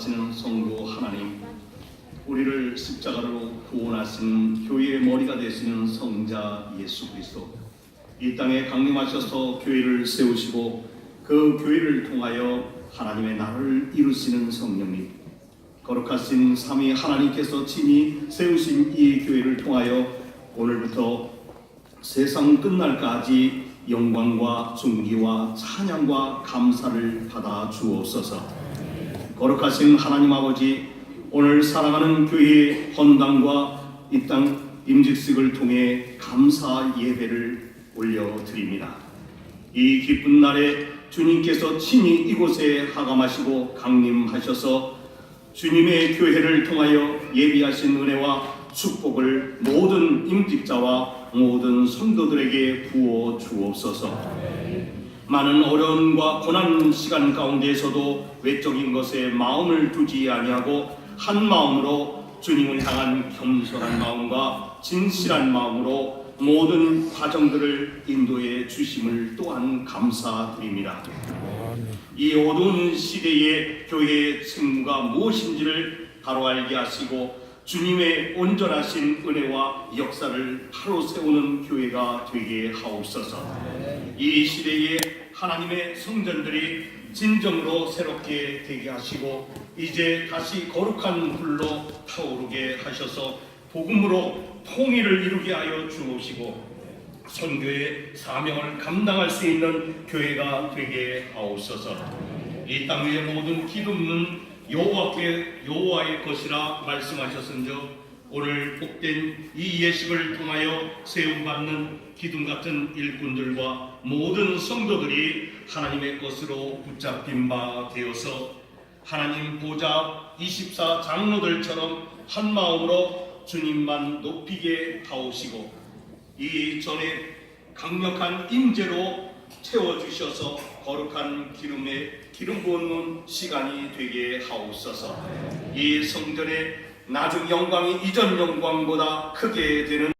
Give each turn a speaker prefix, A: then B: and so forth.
A: 사랑하시는 성도 하나님, 우리를 십자가로 구원하신 교회의 머리가 되시는 성자 예수 그리스도, 이 땅에 강림하셔서 교회를 세우시고 그 교회를 통하여 하나님의 나라를 이루시는 성령님, 거룩하신 삼위 하나님께서 친히 세우신 이 교회를 통하여 오늘부터 세상 끝날까지 영광과 존귀와 찬양과 감사를 받아 주옵소서. 거룩하신 하나님 아버지, 오늘 사랑하는 교회의 헌당과 이 땅 임직식을 통해 감사 예배를 올려드립니다. 이 기쁜 날에 주님께서 친히 이곳에 하감하시고 강림하셔서 주님의 교회를 통하여 예비하신 은혜와 축복을 모든 임직자와 모든 성도들에게 부어 주옵소서. 많은 어려움과 고난 시간 가운데에서도 외적인 것에 마음을 두지 아니하고 한 마음으로 주님을 향한 겸손한 마음과 진실한 마음으로 모든 과정들을 인도해 주심을 또한 감사드립니다. 이 어두운 시대의 교회의 책무가 무엇인지를 바로 알게 하시고 주님의 온전하신 은혜와 역사를 바로 세우는 교회가 되게 하옵소서. 이 시대에 하나님의 성전들이 진정으로 새롭게 되게 하시고 이제 다시 거룩한 불로 타오르게 하셔서 복음으로 통일을 이루게 하여 주옵시고 선교의 사명을 감당할 수 있는 교회가 되게 하옵소서. 이 땅 위의 모든 기둥은 여호와께 여호와의 것이라 말씀하셨은즉 오늘 복된 이 예식을 통하여 세움받는 기둥 같은 일꾼들과 모든 성도들이 하나님의 것으로 붙잡힌 바 되어서 하나님 보좌 24 장로들처럼 한 마음으로 주님만 높이게 하옵시고 이 전에 강력한 임재로 채워 주셔서 거룩한 기름에 기름 부은 시간이 되게 하옵소서. 이 성전의 나중 영광이 이전 영광보다 크게 되는